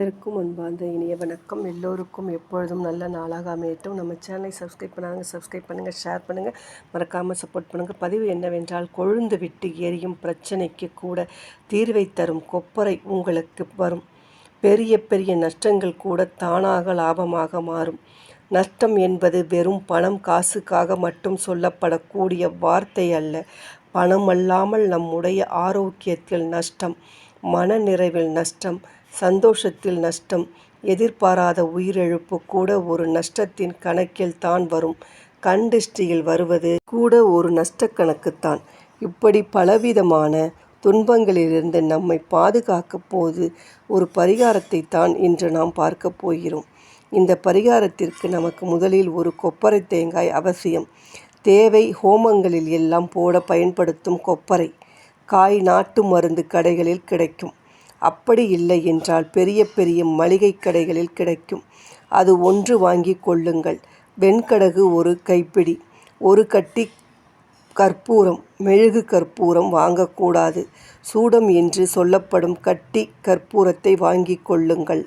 அனைவருக்கும் அன்பார்ந்த இனிய வணக்கம். எல்லோருக்கும் எப்பொழுதும் நல்ல நாளாக அமையட்டும். நம்ம சேனலை சப்ஸ்கிரைப் பண்ணாங்க சப்ஸ்கிரைப் பண்ணுங்கள் ஷேர் பண்ணுங்கள் மறக்காமல் சப்போர்ட் பண்ணுங்கள் பதிவு என்னவென்றால் கொழுந்து விட்டு எரியும் பிரச்சனைக்கு கூட தீர்வை தரும் கொப்பரை உங்களுக்கு வரும். பெரிய பெரிய நஷ்டங்கள் கூட தானாக லாபமாக மாறும். நஷ்டம் என்பது வெறும் பணம் காசுக்காக மட்டும் சொல்லப்படக்கூடிய வார்த்தை அல்ல. பணம் அல்லாமல் நம்முடைய ஆரோக்கியத்தில் நஷ்டம் மன நிறைவில் நஷ்டம் சந்தோஷத்தில் நஷ்டம் எதிர்பாராத உயிரிழப்பு கூட ஒரு நஷ்டத்தின் கணக்கில் தான் வரும். கண் திருஷ்டியில் வருவது கூட ஒரு நஷ்டக்கணக்குத்தான் இப்படி பலவிதமான துன்பங்களிலிருந்து நம்மை பாதுகாக்க போது ஒரு பரிகாரத்தை தான் இன்று நாம் பார்க்க போகிறோம். இந்த பரிகாரத்திற்கு நமக்கு முதலில் ஒரு கொப்பரை தேங்காய் அவசியம். தேவை ஹோமங்களில் எல்லாம் போட பயன்படுத்தும் கொப்பரை. காய் நாட்டு மருந்து கடைகளில் கிடைக்கும். அப்படி இல்லை என்றால் பெரிய பெரிய மளிகை கடைகளில் கிடைக்கும். அது ஒன்று வாங்கி கொள்ளுங்கள். வெண்கடகு ஒரு கைப்பிடி. ஒரு கட்டி கற்பூரம் மெழுகு கற்பூரம் வாங்கக்கூடாது சூடம் என்று சொல்லப்படும் கட்டி கற்பூரத்தை வாங்கி கொள்ளுங்கள்.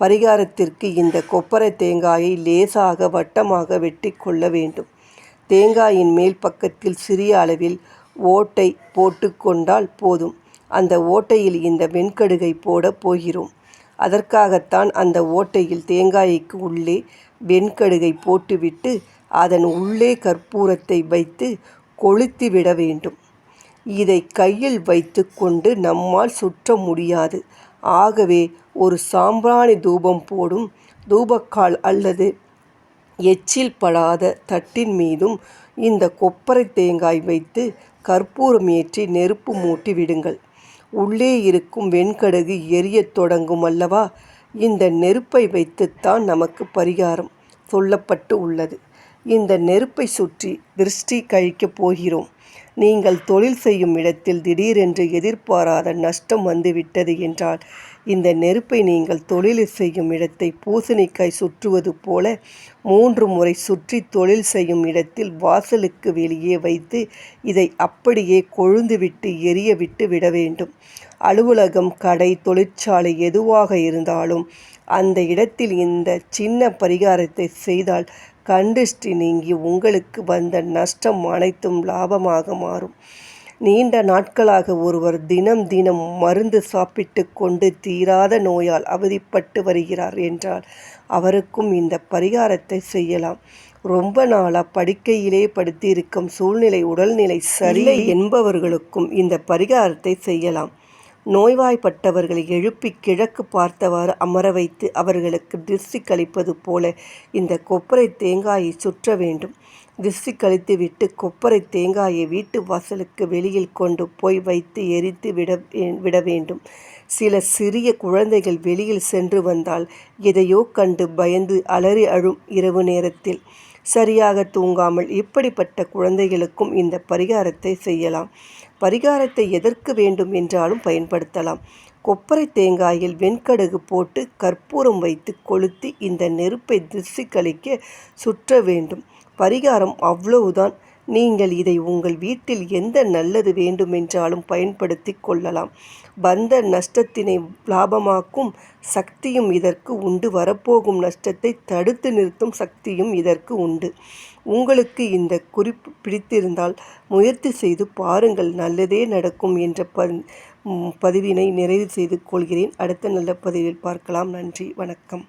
பரிகாரத்திற்கு இந்த கொப்பரை தேங்காயை லேசாக வட்டமாக வெட்டி கொள்ள வேண்டும். தேங்காயின் மேல் பக்கத்தில் சிறிய அளவில் ஓட்டை போட்டுக்கொண்டால் போதும். அந்த ஓட்டையில் இந்த வெண்கடுகை போடப் போகிறோம். அதற்காகத்தான் அந்த ஓட்டையில் தேங்காய்க்கு உள்ளே வெண்கடுகை போட்டுவிட்டு அதன் உள்ளே கற்பூரத்தை வைத்து கொளுத்தி விட வேண்டும். இதை கையில் வைத்து கொண்டு நம்மால் சுற்ற முடியாது. ஆகவே ஒரு சாம்பிராணி தூபம் போடும் தூபக்கால் அல்லது எச்சில் படாத தட்டின் மீதும் இந்த கொப்பரை தேங்காய் வைத்து கற்பூரம் ஏற்றி நெருப்பு மூட்டி விடுங்கள். உள்ளே இருக்கும் வெண்கடுகு எரியத் தொடங்கும் அல்லவா? இந்த நெருப்பை வைத்துத்தான் நமக்கு பரிகாரம் சொல்லப்பட்டு உள்ளது. இந்த நெருப்பை சுற்றி திருஷ்டி கழிக்கப் போகிறோம். நீங்கள் தொழில் செய்யும் இடத்தில் திடீரென்று எதிர்பாராத நஷ்டம் வந்துவிட்டது என்றால் இந்த நெருப்பை நீங்கள் தொழில் செய்யும் இடத்தை பூசணிக்காய் சுற்றுவது போல மூன்று முறை சுற்றி தொழில் செய்யும் இடத்தில் வாசலுக்கு வெளியே வைத்து இதை அப்படியே கொழுந்துவிட்டு எரிய விட்டு விட வேண்டும். அலுவலகம் கடை தொழிற்சாலை எதுவாக இருந்தாலும் அந்த இடத்தில் இந்த சின்ன பரிகாரத்தை செய்தால் கண்டிஷ்டி நீங்கி உங்களுக்கு வந்த நஷ்டம் அனைத்தும் லாபமாக மாறும். நீண்ட நாட்களாக ஒருவர் தினம் தினம் மருந்து சாப்பிட்டு கொண்டு தீராத நோயால் அவதிப்பட்டு வருகிறார் என்றால் அவருக்கும் இந்த பரிகாரத்தை செய்யலாம். ரொம்ப நாளாக படுக்கையிலே படுத்தியிருக்கும் சூழ்நிலை உடல்நிலை சரியில்லை என்பவர்களுக்கும் இந்த பரிகாரத்தை செய்யலாம். நோய்வாய்ப்பட்டவர்களை எழுப்பி கிழக்கு பார்த்தவாறு அமர வைத்து அவர்களுக்கு திருஷ்டி கழிப்பது போல இந்த கொப்பரை தேங்காயை சுற்ற வேண்டும். திருஷ்டி கழித்துவிட்டு கொப்பரை தேங்காயை வீட்டு வாசலுக்கு வெளியில் கொண்டு போய் வைத்து எரித்து விட விட வேண்டும். சில சிறிய குழந்தைகள் வெளியில் சென்று வந்தால் எதையோ கண்டு பயந்து அலறி அழும் இரவு நேரத்தில். சரியாக தூங்காமல் இப்படிப்பட்ட குழந்தைகளுக்கும் இந்த பரிகாரத்தை செய்யலாம். பரிகாரத்தை எதற்கு வேண்டும் என்றாலும் பயன்படுத்தலாம். கொப்பரை தேங்காயில் வெண்கடுகு போட்டு கற்பூரம் வைத்து கொளுத்தி இந்த நெருப்பை திசை கழிக்க சுற்ற வேண்டும். பரிகாரம் அவ்வளவுதான். நீங்கள் இதை உங்கள் வீட்டில் எந்த நல்லது வேண்டுமென்றாலும் பயன்படுத்தி கொள்ளலாம். வந்த நஷ்டத்தினை லாபமாக்கும் சக்தியும் இதற்கு உண்டு. வரப்போகும் நஷ்டத்தை தடுத்து நிறுத்தும் சக்தியும் இதற்கு உண்டு. உங்களுக்கு இந்த குறிப்பு பிடித்திருந்தால் முயற்சி செய்து பாருங்கள். நல்லதே நடக்கும் என்ற ப பதிவினை நிறைவு செய்து கொள்கிறேன். அடுத்த நல்ல பதிவில் பார்க்கலாம். நன்றி. வணக்கம்.